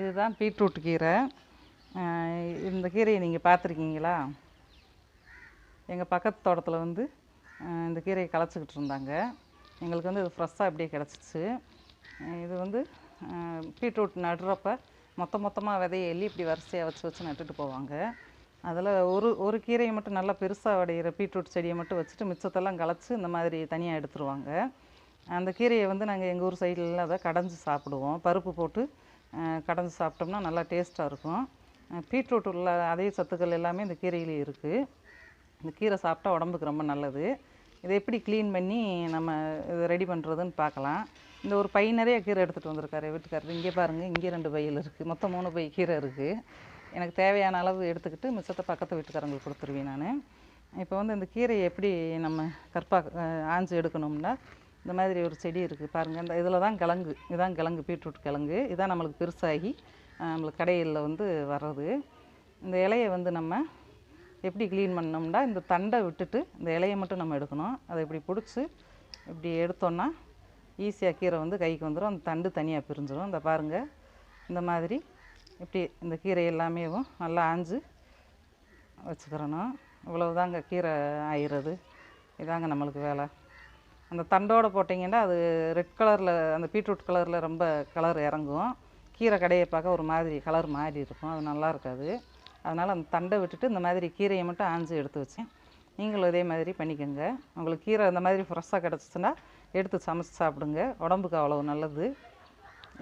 இதுதான் பீட்ரூட் கீரை. இந்த கீரையை நீங்கள் பார்த்துருக்கீங்களா? எங்கள் பக்கத்து தோட்டத்தில் வந்து இந்த கீரையை களைச்சிக்கிட்டு இருந்தாங்க. எங்களுக்கு வந்து இது ஃப்ரெஷ்ஷாக அப்படியே கிடச்சிச்சு. இது வந்து பீட்ரூட் நடுறப்ப மொத்த மொத்தமாக விதைய எள்ளி இப்படி வரிசையாக வச்சு வச்சு நட்டுட்டு போவாங்க. அதில் ஒரு ஒரு கீரையை மட்டும் நல்லா பெருசாக வடையிற பீட்ரூட் செடியை மட்டும் வச்சுட்டு மிச்சத்தெல்லாம் களைச்சி இந்த மாதிரி தனியாக எடுத்துருவாங்க. அந்த கீரையை வந்து நாங்கள் எங்கள் ஊர் சைடில் அதை கடைஞ்சி சாப்பிடுவோம். பருப்பு போட்டு கடைஞ்சி சாப்பிட்டோம்னா நல்லா டேஸ்ட்டாக இருக்கும். பீட்ரூட் உள்ள அதே சத்துக்கள் எல்லாமே இந்த கீரையிலே இருக்குது இந்த கீரை சாப்பிட்டா உடம்புக்கு ரொம்ப நல்லது. இதை எப்படி க்ளீன் பண்ணி நம்ம இதை ரெடி பண்ணுறதுன்னு பார்க்கலாம். இந்த ஒரு பை நிறைய கீரை எடுத்துகிட்டு வந்திருக்காரு வீட்டுக்காரர். இங்கே பாருங்கள் இங்கே ரெண்டு பையில் இருக்குது மொத்தம் மூணு பை கீரை இருக்குது எனக்கு தேவையான அளவு எடுத்துக்கிட்டு மிச்சத்தை பக்கத்து வீட்டுக்காரங்களுக்கு கொடுத்துருவேன் நான். இப்போ வந்து இந்த கீரையை எப்படி நம்ம கற்பா ஆஞ்சு எடுக்கணும்னா இந்த மாதிரி ஒரு செடி இருக்குது பாருங்கள் இந்த இதில் தான் கிழங்கு. இதுதான் கிழங்கு பீட்ரூட் கிழங்கு. இதான் நம்மளுக்கு பெருசாகி நம்மளுக்கு கடையில் வந்து வர்றது. இந்த இலையை வந்து நம்ம எப்படி க்ளீன் பண்ணோம்னா இந்த தண்டை விட்டுட்டு இந்த இலையை மட்டும் நம்ம எடுக்கணும். அதை இப்படி பிடிச்சி இப்படி எடுத்தோன்னா ஈஸியாக கீரை வந்து கைக்கு வந்துடும் அந்த தண்டு தனியாக பிரிஞ்சிடும் இந்த பாருங்கள் இந்த மாதிரி இப்படி இந்த கீரை எல்லாமே நல்லா ஆஞ்சு வச்சுக்கிறணும். இவ்வளவுதாங்க கீரை ஆயிடுறது இதாங்க நம்மளுக்கு வேலை. அந்த தண்டோடு போட்டிங்கன்னா அது ரெட் கலரில் அந்த பீட்ரூட் கலரில் ரொம்ப கலர் இறங்கும். கீரை கடையை பார்க்க ஒரு மாதிரி கலர் மாறி இருக்கும். அது நல்லா இருக்காது. அதனால் அந்த தண்டை விட்டுட்டு இந்த மாதிரி கீரையை மட்டும் ஆஞ்சு எடுத்து வச்சேன். நீங்களும் இதே மாதிரி பண்ணிக்கோங்க. உங்களுக்கு கீரை இந்த மாதிரி ஃப்ரெஷ்ஷாக கிடச்சிச்சின்னா எடுத்து சமைச்சு சாப்பிடுங்க. உடம்புக்கு அவ்வளோ நல்லது.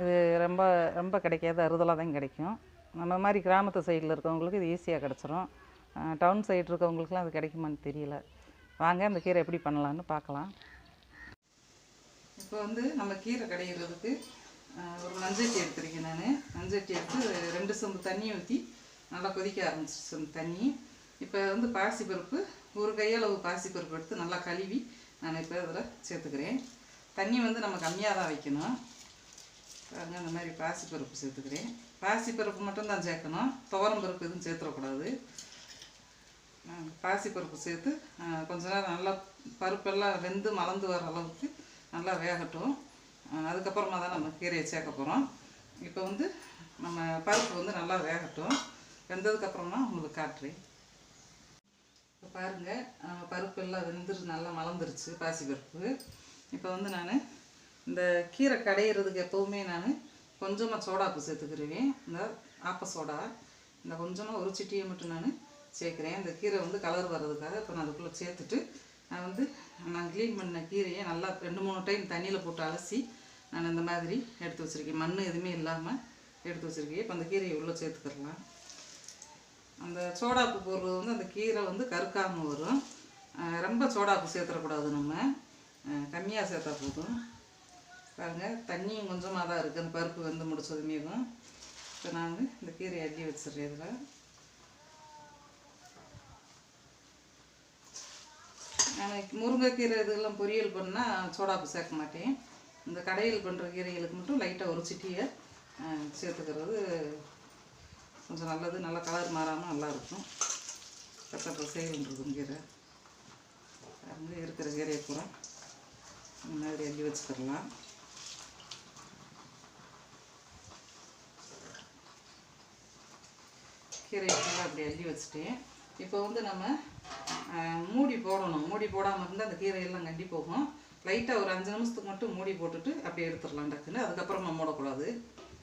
இது ரொம்ப ரொம்ப கிடைக்காது. அறுதலாக தான் கிடைக்கும். நம்ம மாதிரி கிராமத்து சைடில் இருக்கவங்களுக்கு இது ஈஸியாக கிடச்சிரும். டவுன் சைடு இருக்கவங்களுக்குலாம் அது கிடைக்குமான்னு தெரியல. வாங்க அந்த கீரை எப்படி பண்ணலான்னு பார்க்கலாம். இப்போ வந்து நம்ம கீரை கடையிறதுக்கு ஒரு மஞ்சட்டி எடுத்துருக்கேன் நான். மஞ்சட்டி எடுத்து ரெண்டு சொம்பு தண்ணி ஊற்றி நல்லா கொதிக்க ஆரம்பிச்சிச்சு அந்த தண்ணி. இப்போ வந்து பாசிப்பருப்பு ஒரு கையளவு பாசிப்பருப்பு எடுத்து நல்லா கழுவி நான் இப்போ அதில் சேர்த்துக்கிறேன். தண்ணி வந்து நம்ம கம்மியாக தான் வைக்கணும். பாருங்க அந்த மாதிரி பாசிப்பருப்பு சேர்த்துக்கிறேன். பாசிப்பருப்பு மட்டும்தான் சேர்க்கணும். துவரம் பருப்பு எதுவும் சேர்த்துடக்கூடாது பாசிப்பருப்பு சேர்த்து கொஞ்ச நேரம் நல்லா பருப்பெல்லாம் வெந்து மலர்ந்து வர அளவுக்கு நல்லா வேகட்டும். அதுக்கப்புறமா தான் நம்ம கீரையை சேர்க்க போகிறோம் இப்போ வந்து நம்ம பருப்பு வந்து நல்லா வேகட்டும். வெந்ததுக்கப்புறமா உங்களுக்கு காட்டுறேன். இப்போ பாருங்கள் நம்ம பருப்பு எல்லாம் வெந்துரு நல்லா மலர்ந்துருச்சு பாசிப்பருப்பு இப்போ வந்து நான் இந்த கீரை கடையிறதுக்கு எப்போவுமே நான் கொஞ்சமாக சோடாப்பு சேர்த்துக்கிருவேன். இந்த ஆப்ப சோடா இந்த கொஞ்சமாக ஒரு சிட்டியை மட்டும் நான் சேர்க்குறேன். இந்த கீரை வந்து கலர் வர்றதுக்காக இப்போ நான் அதுக்குள்ளே சேர்த்துட்டு நான் வந்து நான் க்ளீன் பண்ண கீரையை நல்லா ரெண்டு மூணு டைம் தண்ணியில் போட்டு அலசி நான் இந்த மாதிரி எடுத்து வச்சுருக்கேன். மண் எதுவுமே இல்லாமல் எடுத்து வச்சுருக்கேன். இப்போ அந்த கீரையை உள்ளே சேர்த்துக்கிறலாம் அந்த சோடாப்பு போடுறது வந்து அந்த கீரை வந்து கருக்காமல் வரும். ரொம்ப சோடாப்பு சேர்த்துடக்கூடாது நம்ம. கம்மியாக சேர்த்தா போதும். பாருங்கள் தண்ணியும் கொஞ்சமாக தான் இருக்குது அந்த பருப்பு வெந்து முடிச்சதுமேவும் இப்போ நான் இந்த கீரையை அள்ளி வச்சிடுறேன் இதில். முருங்கைக்கீரை இதெல்லாம் பொரியல் பண்ணால் சோடாப்பு சேர்க்க மாட்டேன். இந்த கடையில் பண்ணுற கீரைகளுக்கு மட்டும் லைட்டாக ஒரு சிட்டியை சேர்த்துக்கிறது கொஞ்சம் நல்லது. நல்லா கலர் மாறாமல் நல்லாயிருக்கும் இருக்கும். பச்சை கீரை. அங்கே இருக்கிற கீரையை பூரா முன்னாடி அள்ளி வச்சுக்கிடலாம் கீரையை ஃபுல்லாக அப்படி அள்ளி வச்சுட்டேன். இப்போ வந்து நம்ம மூடி போடணும். மூடி போடாமல் இருந்தால் அந்த கீரையெல்லாம் கண்டி போகும். லைட்டாக ஒரு அஞ்சு நிமிஷத்துக்கு மட்டும் மூடி போட்டுட்டு அப்படியே எடுத்துடலாம் டக்குன்னு. அதுக்கப்புறமா மூடக்கூடாது.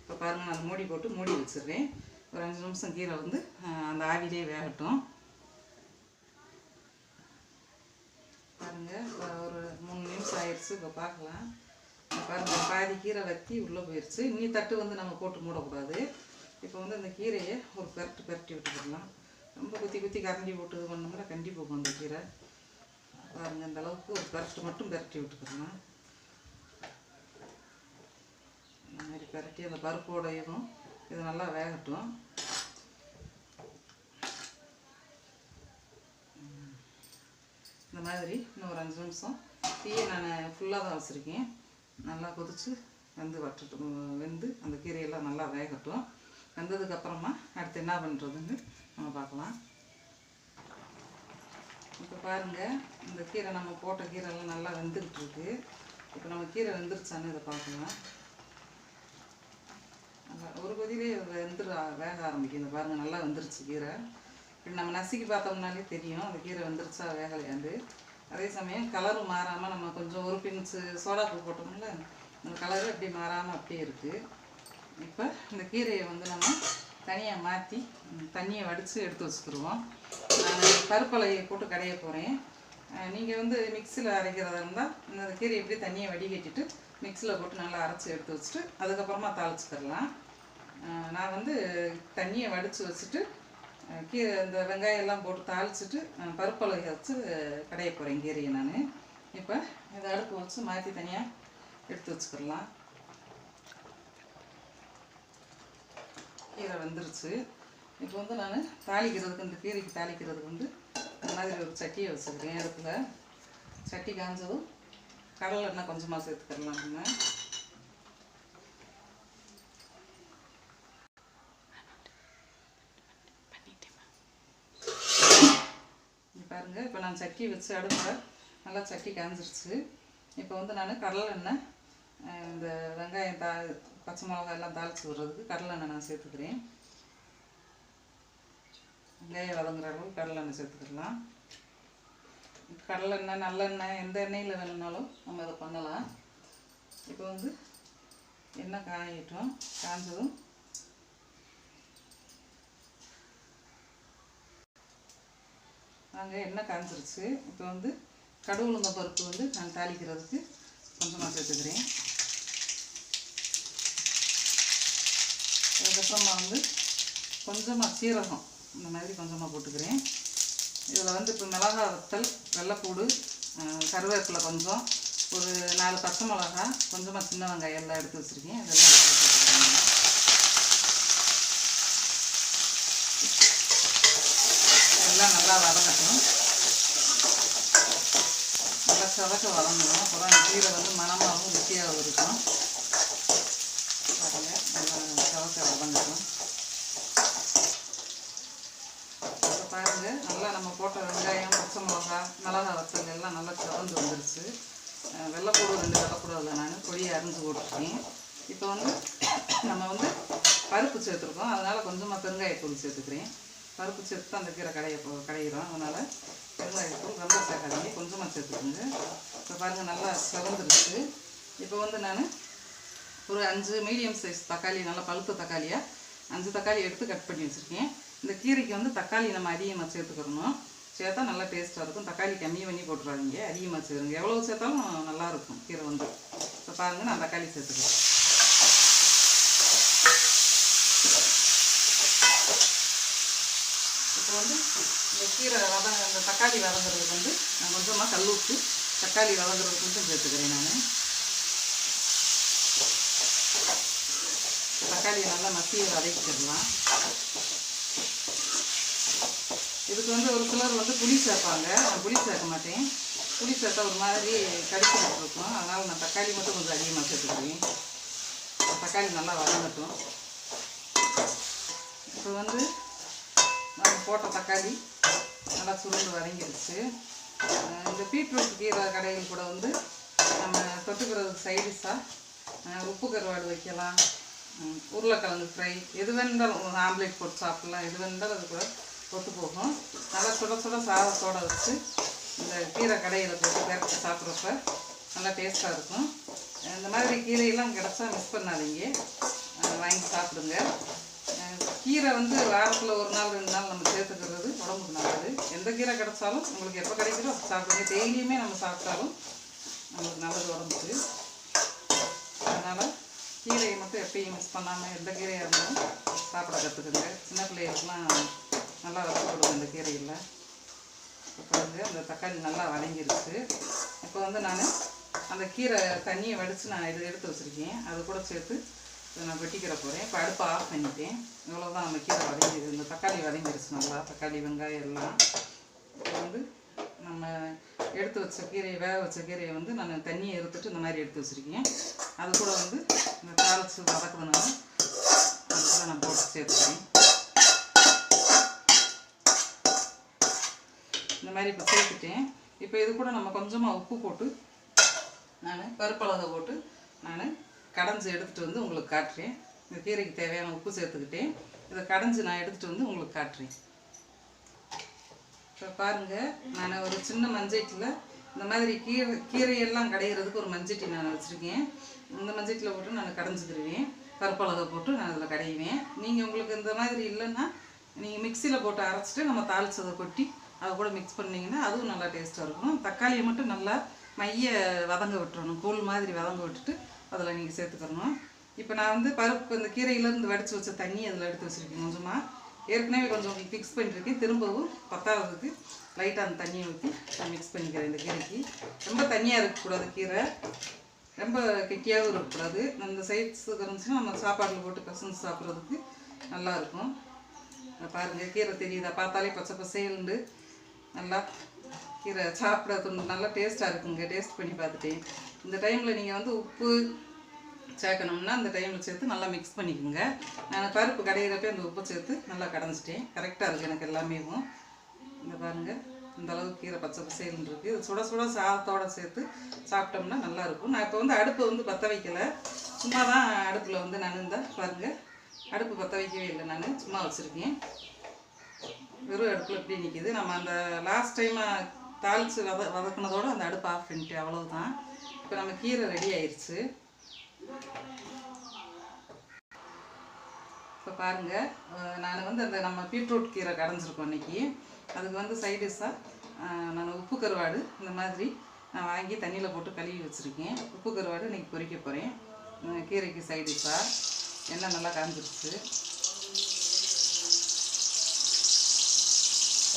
இப்போ பாருங்கள் நான் மூடி போட்டு மூடி வச்சிடுறேன். ஒரு அஞ்சு நிமிஷம் கீரை வந்து அந்த ஆவிலே வேகட்டும். பாருங்கள் இப்போ ஒரு மூணு நிமிஷம் ஆயிடுச்சு. இப்போ பார்க்கலாம். பாருங்கள் பாதி கீரை வத்தி உள்ளே போயிடுச்சு. இனி தட்டு வந்து நம்ம போட்டு மூடக்கூடாது. இப்போ வந்து அந்த கீரையை ஒரு பெரட்டு பெரட்டி விட்டுக்கிடலாம் ரொம்ப குத்தி குத்தி கரண்டி போட்டு இது பண்ணோம்னா கண்டி போகும் அந்த கீரை. பாருங்க இந்த அளவுக்கு ஒரு பெரட்டு மட்டும் பெரட்டி விட்டுக்கிறோம் இந்த மாதிரி பெரட்டி அந்த பருப்போடையும் இது நல்லா வேகட்டும். இந்த மாதிரி இன்னும் ஒரு அஞ்சு நிமிஷம். தீயை நான் ஃபுல்லாக தான் வச்சுருக்கேன். நல்லா கொதித்து வெந்து வட்டுட்டும் வெந்து அந்த கீரையெல்லாம் நல்லா வேகட்டும். வெந்ததுக்கப்புறமா அடுத்து என்ன பண்ணுறதுன்னு நம்ம பார்க்கலாம். இப்போ பாருங்கள் இந்த கீரை நம்ம போட்ட கீரைலாம் நல்லா வெந்துக்கிட்டு இருக்கு. இப்போ நம்ம கீரை வெந்துருச்சான்னு இதை பார்க்கலாம். நல்லா வெந்துரு வேக ஆரம்பிக்கும். இந்த பாருங்கள் நல்லா வெந்துருச்சு கீரை. இப்படி நம்ம நசுக்கி பார்த்தோம்னாலே தெரியும் அந்த கீரை வெந்துருச்சா வேகலையாண்டு அதே சமயம் கலரும் மாறாமல் நம்ம கொஞ்சம் ஒரு பின்ச்சு சோடாப்பு போட்டோம்ல அந்த கலரு அப்படி மாறாமல் அப்படியே இருக்குது இப்போ இந்த கீரையை வந்து நம்ம தனியாக மாற்றி தண்ணியை வடித்து எடுத்து வச்சுக்கிடுவோம் நான் பருப்பலையை போட்டு கடைய போகிறேன் நீங்கள் வந்து மிக்சியில் அரைக்கிறதா இருந்தால் இந்த கீரை எப்படி தண்ணியை வடிகட்டிட்டு மிக்சியில் போட்டு நல்லா அரைச்சி எடுத்து வச்சுட்டு அதுக்கப்புறமா தாளிச்சுக்கிடலாம். நான் வந்து தண்ணியை வடித்து வச்சுட்டு கீரை இந்த வெங்காயம் எல்லாம் போட்டு தாளிச்சுட்டு அஹ் வச்சு கடைய போகிறேன் கீரையை நான். இப்போ இதை அடுப்பு வச்சு மாற்றி தனியாக எடுத்து வச்சுக்கிடலாம். கீரை வெந்துருச்சு. இப்போ வந்து நான் தாளிக்கிறதுக்கு இந்த கீரைக்கு தாளிக்கிறதுக்கு வந்து இந்த மாதிரி ஒரு சட்டியை வச்சுருக்கேன் இடத்துல சட்டி காஞ்சதும் கடலை எண்ணெய் கொஞ்சமாக சேர்த்துக்கலாம் நம்ம. பாருங்கள் பாருங்க இப்போ நான் சட்டி வச்சு அடுப்பில் நல்லா சட்டி காஞ்சிருச்சு. இப்போ வந்து நான் கடலை எண்ணெய் இந்த வெங்காயம் தா பச்சை மிளகாய் எல்லாம் தாளித்து விடுறதுக்கு கடலை எண்ணெய் நான் சேர்த்துக்கிறேன். வெங்காயம் வதங்குற அளவு கடலை எண்ணெய் சேர்த்துக்கலாம். கடலெண்ணெய் நல்லெண்ணெய் எந்த எண்ணெயில் வேணும்னாலும் நம்ம இதை பண்ணலாம். இப்போ வந்து எண்ணெய் காயிட்டோம் காய்ஞ்சதும் நாங்கள் எண்ணெய் காய்ஞ்சிருச்சு இப்போ வந்து கடுகு உளுந்த பருப்பு வந்து நான் தாளிக்கிறதுக்கு கொஞ்சமாக சேர்த்துக்கிறேன். அதுக்கப்புறமா வந்து கொஞ்சமாக சீரகம் இந்த மாதிரி கொஞ்சமாக போட்டுக்கிறேன். இதில் வந்து இப்போ மிளகாய் வத்தல் வெள்ளைப்பூடு கருவேப்பிலை கொஞ்சம் ஒரு நாலு பச்சை மிளகா கொஞ்சமாக சின்ன வெங்காயம் எல்லாம் எடுத்து வச்சுருக்கேன். இதெல்லாம் எல்லாம் நல்லா வதங்கட்டும் நல்லா சதக்க வதங்கணும் அப்புறம் கீரை வந்து மனமாகவும் ருசியாகவும் இருக்கும் பாருங்க நல்லா சதக்க வதங்கட்டும் இப்போ பாருங்க நல்லா நம்ம போட்ட வெங்காயம் பச்சை மிளகா மிளகா வத்தல் எல்லாம் நல்லா சிவந்து வந்துருச்சு அஹ் வெள்ளைப்பூடு ரெண்டு வெள்ளைப்பூடு அதில் நான் பொடியை அரிஞ்சு போட்டிருக்கேன் இப்போ வந்து நம்ம வந்து பருப்பு சேர்த்துருக்கோம். அதனால் கொஞ்சமாக பெருங்காயத்தூள் சேர்த்துக்கிறேன். பருப்பு சேர்த்து தான் அந்த கீரை கடைய போ கடையிறோம். அதனால் பெருங்காயத்தூள் ரொம்ப சேர்க்காதீங்க கொஞ்சமாக சேர்த்துக்கோங்க. இப்போ பாருங்கள் நல்லா சிவந்துருச்சு. இப்போ வந்து நான் ஒரு அஞ்சு மீடியம் சைஸ் தக்காளி நல்லா பழுத்த தக்காளியாக அஞ்சு தக்காளி எடுத்து கட் பண்ணி வச்சுருக்கேன். இந்த கீரைக்கு வந்து தக்காளி நம்ம அதிகமாக சேர்த்துக்கிறணும் சேர்த்தா நல்லா டேஸ்ட்டாக இருக்கும். தக்காளி கம்மி பண்ணி போட்டுறாதீங்க. அதிகமாக சேருங்க எவ்வளோ சேர்த்தாலும் நல்லா இருக்கும். கீரை வந்து. இப்போ பாருங்கள் நான் தக்காளி சேர்த்துக்கிறேன். இப்போ வந்து இந்த கீரை வதங்க இந்த தக்காளி வதங்குறதுக்கு வந்து நான் கொஞ்சமாக கல் உப்பு தக்காளி வதங்குறது கொஞ்சம் சேர்த்துக்கிறேன் நான். தக்காளியை நல்லா மசிய வதக்கிடலாம். இதுக்கு வந்து ஒரு சிலர் வந்து புளி சேர்ப்பாங்க. நான் புளி சேர்க்க மாட்டேன். புளி சேர்த்தா ஒரு மாதிரி கடிச்சிட்டு இருக்கும் அதனால் நான் தக்காளி மட்டும் கொஞ்சம் அதிகமாக சேர்த்துக்கிறேன். தக்காளி நல்லா வதங்கட்டும். இப்போ வந்து போட்ட தக்காளி நல்லா சுருண்டு வதங்கிடுச்சு. இந்த பீட்ரூட் கீரை கடையில் கூட வந்து நம்ம தொட்டுக்கிறது சைடிஷாக உப்பு கருவாடு வைக்கலாம் உருளைக்கிழங்கு ஃப்ரை எது வேணுந்தாலும் ஆம்லேட் போட்டு சாப்பிட்லாம் எது வேணுந்தாலும் அது கூட தொட்டு போகும். நல்லா சுட சுட சாதத்தோட வச்சு இந்த கீரை கடையில் போட்டு பெரட்டி சாப்பிட்றப்ப நல்லா டேஸ்ட்டாக இருக்கும். இந்த மாதிரி கீரையெல்லாம் கிடச்சா மிஸ் பண்ணாதீங்க. வாங்கி சாப்பிடுங்க. கீரை வந்து வாரத்தில் ஒரு நாள் ரெண்டு நாள் நம்ம சேர்த்துக்கிறது உடம்புக்கு நல்லது. எந்த கீரை கிடைச்சாலும் உங்களுக்கு எப்போ கிடைக்குதோ சாப்பிடுங்க. டெய்லியுமே நம்ம சாப்பிட்டாலும் நம்மளுக்கு நல்லது உடம்புக்கு. அதனால் கீரையை மட்டும் எப்பயும் மிஸ் பண்ணாமல் எந்த கீரையாக இருந்தாலும் சாப்பிட கற்றுக்குங்க சின்ன பிள்ளைகளுக்குலாம் நல்லா வச்சு கொடுங்க இந்த கீரையில். இப்போ பாருங்க அந்த தக்காளி நல்லா வதங்கிருச்சு. இப்போ வந்து நான் அந்த கீரை தண்ணியை வடித்து நான் இது எடுத்து வச்சுருக்கேன். அது கூட சேர்த்து இதை நான் வெட்டிக்கிற போகிறேன் இப்போ அடுப்பை ஆஃப் பண்ணிட்டேன். இவ்வளோதான் நம்ம கீரை வதங்கிது இந்த தக்காளி வதங்கிடுச்சு நல்லா. தக்காளி வெங்காயம் எல்லாம் இப்போ வந்து நம்ம எடுத்து வச்ச கீரையை வேக வச்ச கீரையை வந்து நான் தண்ணியை எடுத்துட்டு இந்த மாதிரி எடுத்து வச்சுருக்கேன். அது கூட வந்து இந்த தாளிச்சு வதக்குறதுனால அது கூட நான் போட்டு சேர்த்துக்கிறேன். இந்த மாதிரி இப்போ சேர்த்துட்டேன். இப்போ இது கூட நம்ம கொஞ்சமாக உப்பு போட்டு நான் பருப்பளவை போட்டு நான் கடைஞ்சி எடுத்துகிட்டு வந்து உங்களுக்கு காட்டுறேன். இந்த கீரைக்கு தேவையான உப்பு சேர்த்துக்கிட்டேன். இதை கடைஞ்சி நான் எடுத்துகிட்டு வந்து உங்களுக்கு காட்டுறேன். இப்போ பாருங்கள் நான் ஒரு சின்ன மஞ்சட்டில் இந்த மாதிரி கீரை கீரையெல்லாம் கடைகிறதுக்கு ஒரு மஞ்சட்டி நான் வச்சுருக்கேன். இந்த மஞ்சட்டியில் போட்டு நான் கடைஞ்சிக்கிருவேன். கருப்பழகை போட்டு நான் அதில் கடையுவேன். நீங்கள் உங்களுக்கு இந்த மாதிரி இல்லைன்னா நீங்கள் மிக்சியில் போட்டு அரைச்சிட்டு நம்ம தாளிச்சதை கொட்டி அதை கூட மிக்ஸ் பண்ணிங்கன்னா அதுவும் நல்லா டேஸ்ட்டாக இருக்கும். தக்காளியை மட்டும் நல்லா மைய வதங்க விட்டுறணும். கூழ் மாதிரி வதங்க விட்டுட்டு அதில் நீங்கள் சேர்த்துக்கணும் இப்போ நான் வந்து பருப்பு இந்த கீரையிலேருந்து வடித்து வச்ச தண்ணி அதில் எடுத்து வச்சுருக்கேன் கொஞ்சமாக ஏற்கனவே கொஞ்சம் மிக்ஸ் பண்ணியிருக்கேன் திரும்பவும் பத்தாவதுக்கு லைட்டாக அந்த தண்ணியை ஊற்றி நான் மிக்ஸ் பண்ணிக்கிறேன் இந்த கீரைக்கு. ரொம்ப தண்ணியாக இருக்கக்கூடாது கீரை. ரொம்ப கெட்டியாகவும் இருக்கக்கூடாது. அந்த சைட்ஸுக்கு இருந்துச்சுன்னா நம்ம சாப்பாட்டில் போட்டு பசங்க சாப்பிட்றதுக்கு நல்லா இருக்கும். கீரை தெரியுதா? பார்த்தாலே பச்சை பசேல்ண்டு நல்லா கீரை சாப்பிட நல்லா டேஸ்ட்டாக இருக்குங்க. டேஸ்ட் பண்ணி பார்த்துட்டேன். இந்த டைமில் நீங்கள் வந்து உப்பு சேர்க்கணும்னா அந்த டைமில் சேர்த்து நல்லா மிக்ஸ் பண்ணிக்கோங்க. நான் பருப்பு கடையிறப்ப அந்த உப்பு சேர்த்து நல்லா கடைஞ்சிட்டேன் கரெக்டாக இருக்குது எனக்கு எல்லாமேவும். இந்த பாருங்கள் இந்த அளவுக்கு கீரை பச்சை பசேல்னு இருக்குது சுட சுட சாதத்தோட சேர்த்து சாப்பிட்டோம்னா நல்லா இருக்கும். நான் இப்போ வந்து அடுப்பு வந்து பற்ற வைக்கல. சும்மா தான் அடுப்பில் வந்து நான் பாருங்கள் அடுப்பு பற்ற வைக்கவே இல்லை நான். சும்மா வச்சுருக்கேன். வெறும் அடுப்பில் இப்படி நிற்கிது நம்ம அந்த லாஸ்ட் டைமாக தாளித்து வத வதக்குனதோட அந்த அடுப்பு ஆஃப் பண்ணிட்டு அவ்வளவுதான். இப்போ நம்ம கீரை ரெடி ஆயிடுச்சு இப்போ பாருங்கள் நான் வந்து அந்த நம்ம பீட்ரூட் கீரை கடைஞ்சிருக்கோம் இன்றைக்கி அதுக்கு வந்து சைடிஷாக நான் உப்பு கருவாடு இந்த மாதிரி நான் வாங்கி தண்ணியில் போட்டு கழுவி வச்சுருக்கேன். உப்பு கருவாடு இன்றைக்கி பொறிக்க போகிறேன் கீரைக்கு சைடிஷாக எண்ணெய் நல்லா காஞ்சிருச்சு.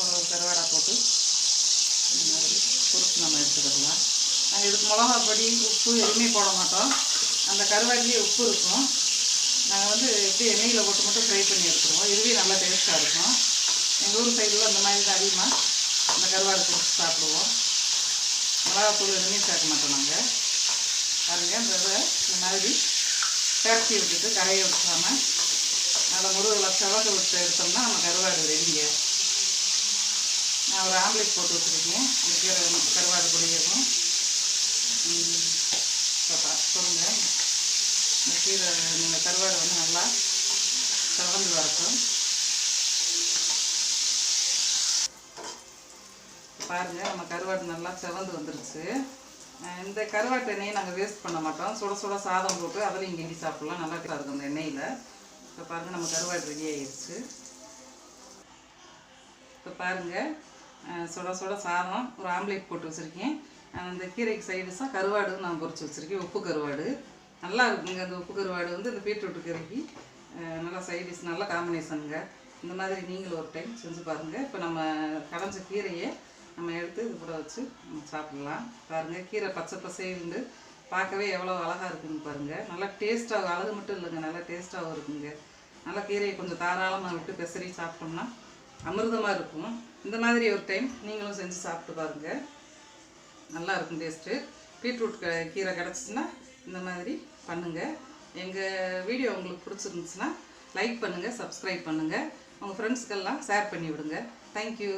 ஒரு ஒரு கருவாடை போட்டு இந்த மாதிரி பொறுத்து நம்ம எடுத்துக்கலாம். நாங்கள் இதுக்கு மிளகா பொடி உப்பு எதுவுமே போட மாட்டோம். அந்த கருவாட்டிலேயே உப்பு இருக்கும். நாங்கள் வந்து எப்படி எண்ணெயில் போட்டு மட்டும் ஃப்ரை பண்ணி எடுத்துருவோம். இதுவே நல்லா டேஸ்ட்டாக இருக்கும். எங்கள் ஊர் சைடில் அந்த மாதிரி தான் அதிகமாக அந்த கருவாடு பொரிச்சு சாப்பிடுவோம். மிளகாத்தூள் எதுவுமே சேர்க்க மாட்டோம் நாங்கள் பாருங்க இந்த இதை இந்த மாதிரி பேரட்டி விட்டுட்டு கரையை விட்டுறாமல் நல்லா முருகலை செவக்க விட்டு எடுத்தோம்னா நம்ம கருவாடு ரெடிங்க. நான் ஒரு ஆம்லேட் போட்டு வச்சுருக்கேன் இந்த கீரை கருவாடு பொடியவும் சொல்லுங்க இந்த கீரை நீங்கள் கருவாடு வந்து நல்லா செவந்து வரட்டும் பாருங்கள் நம்ம கருவாடு நல்லா செவந்து வந்துருச்சு. இந்த கருவாட்டு எண்ணெயை நாங்கள் வேஸ்ட் பண்ண மாட்டோம். சுட சுட சாதம் போட்டு அதிலையும் இங்கே சாப்பிட்லாம். நல்லா இருக்கும் அந்த எண்ணெயில்? இப்போ பாருங்கள் நம்ம கருவாடு ரெடி ஆயிடுச்சு இப்போ பாருங்கள் சுட சுட சாதம் ஒரு ஆம்லேட் போட்டு வச்சுருக்கேன். அந்த கீரைக்கு சைடுஸாக கருவாடு நான் பொரிச்சு வச்சுருக்கேன். உப்பு கருவாடு. நல்லா இருக்குங்க. அந்த உப்பு கருவாடு வந்து இந்த பீட்ரூட் கருவி நல்லா சைடிஷ் நல்ல காம்பினேஷனுங்க இந்த மாதிரி நீங்களும் ஒரு டைம் செஞ்சு பாருங்கள் இப்போ நம்ம கடைஞ்ச கீரையை நம்ம எடுத்து இது கூட வச்சு நம்ம சாப்பிடலாம். பாருங்கள் கீரை பச்சை பசேல்ண்டு பார்க்கவே எவ்வளோ அழகாக இருக்குன்னு பாருங்கள் நல்லா டேஸ்ட்டாக அழகு மட்டும் இல்லைங்க. நல்லா டேஸ்ட்டாகவும் இருக்குங்க. நல்லா கீரையை கொஞ்சம் தாராளமாக விட்டு பெசரி சாப்பிட்டோம்னா அமிர்தமாக இருக்கும். இந்த மாதிரி ஒரு டைம் நீங்களும் செஞ்சு சாப்பிட்டு பாருங்கள் நல்லா இருக்கும் டேஸ்ட்டு பீட்ரூட் கீரை கிடச்சிச்சின்னா இந்த மாதிரி பண்ணுங்கள் எங்கள் வீடியோ உங்களுக்கு பிடிச்சிருந்துச்சுன்னா லைக் பண்ணுங்கள் சப்ஸ்கிரைப் பண்ணுங்கள் உங்கள் ஃப்ரெண்ட்ஸ்க்கெல்லாம் ஷேர் பண்ணி விடுங்க தேங்க்யூ